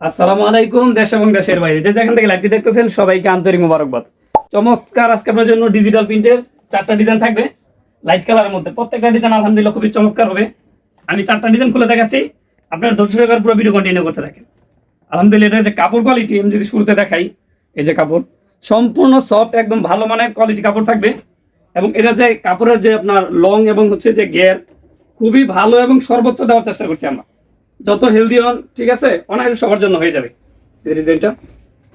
আসসালামু আলাইকুম, দেশ এবং দেশের বাইরে। যে যেখান থেকে লাইভটি দেখতেছেন, সবাইকে আন্তরিক মোবারকবাদ। চমৎকার আজকে আপনার জন্য ডিজিটাল প্রিন্টের চারটা ডিজাইন থাকবে। লাইট কালারের মধ্যে প্রত্যেকটা ডিজাইন আলহামদুলিল্লাহ খুবই চমৎকার হবে। আমি চারটা ডিজাইন খুলে দেখাচ্ছি। আপনার সহকারে পুরো ভিডিও কন্টিনিউ করতে থাকেন। আলহামদুলিল্লাহ, এটা যে কাপড় কোয়ালিটি আমি যদি শুরুতে দেখাই, এই যে কাপড়। সম্পূর্ণ সফট একদম ভালো মানের কোয়ালিটি কাপড় থাকবে। এবং এটা যে কাপড়ের যে আপনার লং এবং হচ্ছে যে গের খুবই ভালো এবং সর্বোচ্চ দেওয়ার চেষ্টা করছি আমরা। যত হেলদি হন, ঠিক আছে, অনায়াসে সবার জন্য হয়ে যাবে। এই ডিজাইনটা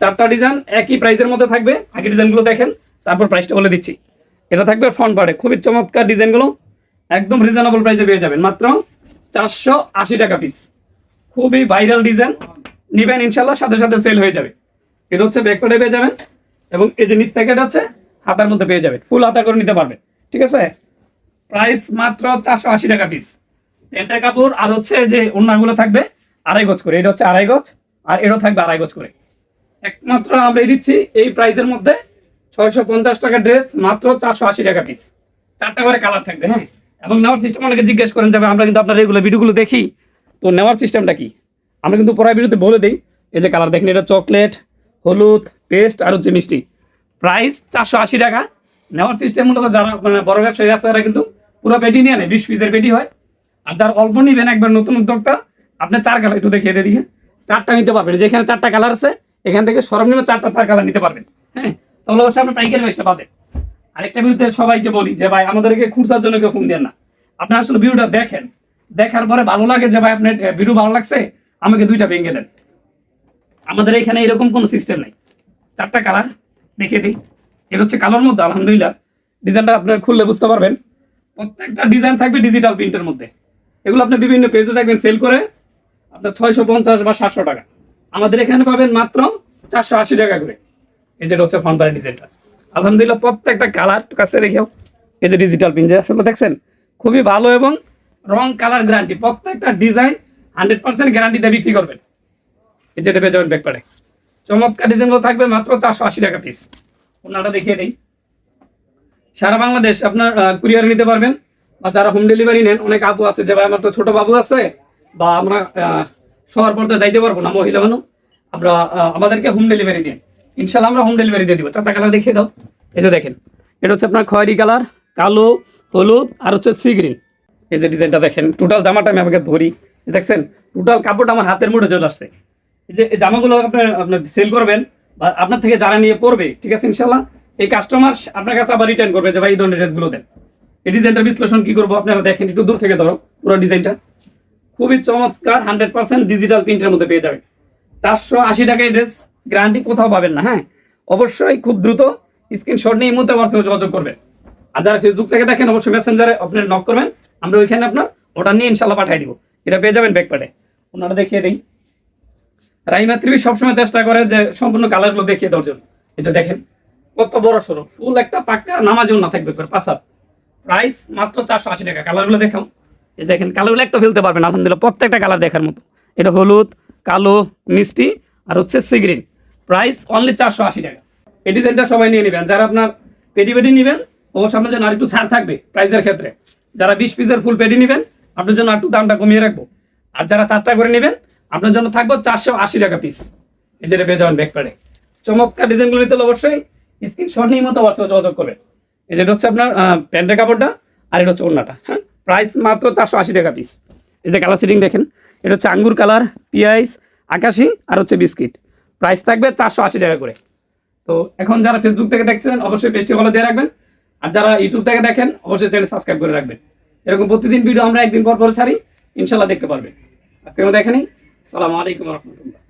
চারটা ডিজাইন একই প্রাইসের মধ্যে থাকবে। আগে ডিজাইনগুলো দেখেন, তারপর প্রাইসটা বলে দিচ্ছি। এটা থাকবে ফ্রন্ট পার্টে খুবই চমৎকার ডিজাইনগুলো একদম রিজনেবল প্রাইসে পেয়ে যাবেন। মাত্র চারশো আশি টাকা পিস খুবই ভাইরাল ডিজাইন নিবেন ইনশাল্লাহ সাথে সাথে সেল হয়ে যাবে। এটা হচ্ছে ব্যাকপার্টে পেয়ে যাবেন এবং এই যে নিচ থেকে এটা হচ্ছে হাতার মধ্যে পেয়ে যাবেন। ফুল হাতা করে নিতে পারবেন। ঠিক আছে? প্রাইস মাত্র চারশো আশি টাকা পিস প্যান্টের কাপড় আর হচ্ছে যে অন্যগুলো থাকবে আড়াই গজ করে। এটা হচ্ছে আড়াই গজ আর এটাও থাকবে আড়াই গজ করে। একমাত্র আমরা দিচ্ছি এই প্রাইসের মধ্যে ছয়শো পঞ্চাশ টাকা ড্রেস, মাত্র চারশো আশি টাকা পিস চারটা করে কালার থাকবে হ্যাঁ? এবং নেওয়ার সিস্টেম অনেকে জিজ্ঞেস করেন যাবে আমরা কিন্তু আপনার এগুলো ভিডিওগুলো দেখি। তো নেওয়ার সিস্টেমটা কি? আমরা কিন্তু পরের ভিডিওতে বলে দিই। এই যে কালার দেখেন, এটা চকলেট হলুদ পেস্ট আর হচ্ছে মিষ্টি। প্রাইস চারশো আশি টাকা। নেওয়ার সিস্টেম মূলত যারা মানে বড় ব্যবসায়ী আছে তারা কিন্তু পুরো পেটি নিয়ে নেয়, বিশ পিসের পেটি হয়। আর যার অল্প নিবেন একবার নতুন উদ্যোক্তা, আপনি চার কালার একটু দেখিয়ে দিয়ে চারটা নিতে পারবেন, যেখানে চারটা কালার আছে, এখান থেকে সর্বনিম্ন চারটা চার কালার নিতে পারবেন হ্যাঁ? তাহলে আপনি পাইকারি প্রাইসটা পাবেন। আরেকটা ভিডিওতে সবাইকে বলি যে, ভাই, আমাদেরকে খুচরার জন্য কেউ ফোন দেন না। আপনি আসলে ভিডিওটা দেখেন, দেখার পরে ভালো লাগে যে, ভাই, আপনার ভিডিও ভালো লাগছে, আমাকে দুইটা ভেঙে দেন। আমাদের এখানে এরকম কোনো সিস্টেম নেই। চারটা কালার দেখিয়ে দিই। এটা হচ্ছে কালোর মধ্যে, আলহামদুলিল্লাহ ডিজাইনটা আপনার খুললে বুঝতে পারবেন। প্রত্যেকটা ডিজাইন থাকবে ডিজিটাল প্রিন্টের মধ্যে। এগুলো আপনি বিভিন্ন পেজে থাকবেন সেল করে আপনার ছয়শো পঞ্চাশ বা সাতশো টাকা। আমাদের এখানে পাবেন মাত্র চারশো আশি টাকা করে। এই যেটা হচ্ছে ফ্রন্ট ডিজাইনটা আলহামদুলিল্লাহ প্রত্যেকটা কালার কাছে রেখেও এই যে ডিজিটাল প্রিন্ট যে দেখছেন? খুবই ভালো এবং রং কালার গ্যারান্টি প্রত্যেকটা ডিজাইন হান্ড্রেড পার্সেন্ট গ্যারান্টিতে বিক্রি করবেন। এই যেটা পেয়ে যাবেন ব্যাকপারে চমৎকার ডিজাইনগুলো থাকবে মাত্র চারশো আশি টাকা পিস ওনাটা দেখিয়ে দিই। সারা বাংলাদেশ আপনার কুরিয়ারে নিতে পারবেন। বা যারা হোম ডেলিভারি নেন, অনেক আপু আছে যে, ভাই, আমার তো ছোট বাবু আছে বা আমরা শহর পর্যায়ে যাইতে পারব না, মহিলা মানুষ, আমরা আমাদেরকে হোম ডেলিভারি দিন। ইনশাল্লাহ আমরা হোম ডেলিভারি দিয়ে দিব। চারটা কালার দেখিয়ে দাও। এই যে দেখেন, এটা হচ্ছে আপনার খয়েরি কালার কালো, হলুদ আর হচ্ছে সি গ্রিন এই যে ডিজাইনটা দেখেন টোটাল জামাটা আমি আমাকে ধরি। দেখছেন টোটাল কাপড়টা আমার হাতের মুঠে চলে আসছে। এই যে জামাগুলো আপনার আপনার সেল করবেন বা আপনার থেকে যারা নিয়ে পড়বে, ঠিক আছে, ইনশাল্লাহ, এই কাস্টমার আপনার কাছে আবার রিটার্ন করবে যে, ভাই, এই ধরনের ড্রেসগুলো দেন। এই ডিজাইনটা বিশ্লেষণ কি করব? আপনারা দেখেন, একটু দূর থেকে ধরো, পুরো ডিজাইনটা। খুবই চমৎকার হান্ড্রেড পার্সেন্ট ডিজিটাল প্রিন্টের মধ্যে পেয়ে যাবেন। চারশো আশি টাকায় ড্রেস গ্যারান্টি কোথাও পাবেন না হ্যাঁ? অবশ্যই খুব দ্রুত স্ক্রিনশট নিয়ে মুহূর্তে আমার সঙ্গে যোগাযোগ করবেন। আর যারা ফেসবুক থেকে দেখেন, অবশ্যই মেসেঞ্জারে আপনার নক করবেন। আমরা ওইখানে আপনার ওটা নিয়ে ইনশাল্লাহ পাঠিয়ে দিব। এটা পেয়ে যাবেন ব্যাকপ্যাডে ওনারা দেখিয়ে দিই। রাইমা ত্রিবি সবসময় চেষ্টা করে যে সম্পূর্ণ কালারগুলো দেখিয়ে দেওয়ার জন্য। এটা দেখেন, কত বড় সড়ো, ফুল একটা পাক্কা, নামাজও না থাকবে পাসাদ প্রাইস মাত্র চারশো আশি টাকা। কালারগুলো দেখাও। এই দেখেন, কালারগুলো একটা ফেলতে পারবেন, আলহামদুলিল্লাহ, প্রত্যেকটা কালার দেখার মতো। এটা হলুদ, কালো, মিষ্টি আর হচ্ছে সিগ্রিন। প্রাইস অনলি চারশো আশি টাকা। এই ডিজাইনটা সবাই নিয়ে নেবেন। যারা আপনার পেটি পেটি নেবেন, অবশ্যই আপনার জন্য আর একটু ছাড় থাকবে প্রাইসের ক্ষেত্রে। যারা বিশ পিসের ফুল পেটি নেবেন, আপনার জন্য একটু দামটা কমিয়ে রাখব। আর যারা চারটা করে নেবেন, আপনার জন্য থাকব চারশো আশি টাকা পিস এই যেটা পেয়ে যাবেন ব্যাকপ্যাডে চমৎকার ডিজাইনগুলো নিতে হলে অবশ্যই স্ক্রিনশট নিয়ে মতো অবশ্যই যোগাযোগ করবেন। এই যেটা হচ্ছে আপনার প্যান্টের কাপড়টা আর এটা হচ্ছে ওড়নাটা হ্যাঁ? প্রাইস মাত্র চারশো আশি টাকা পিস এই যে কালার সিটিং দেখেন, এটা হচ্ছে আঙ্গুর কালার পিঁয়াজ আকাশি আর হচ্ছে বিস্কিট। প্রাইস থাকবে চারশো আশি টাকা করে। তো এখন যারা ফেসবুক থেকে দেখছেন, অবশ্যই পেজটি ফলো দিয়ে রাখবেন। আর যারা ইউটিউব থেকে দেখেন, অবশ্যই চ্যানেল সাবস্ক্রাইব করে রাখবেন। এরকম প্রতিদিন ভিডিও আমরা একদিন পর পর ছাড়ি ইনশাল্লাহ দেখতে পারবেন। আজকের মধ্যে এখানেই। সালামু আলাইকুম রহমতুল্লাহ।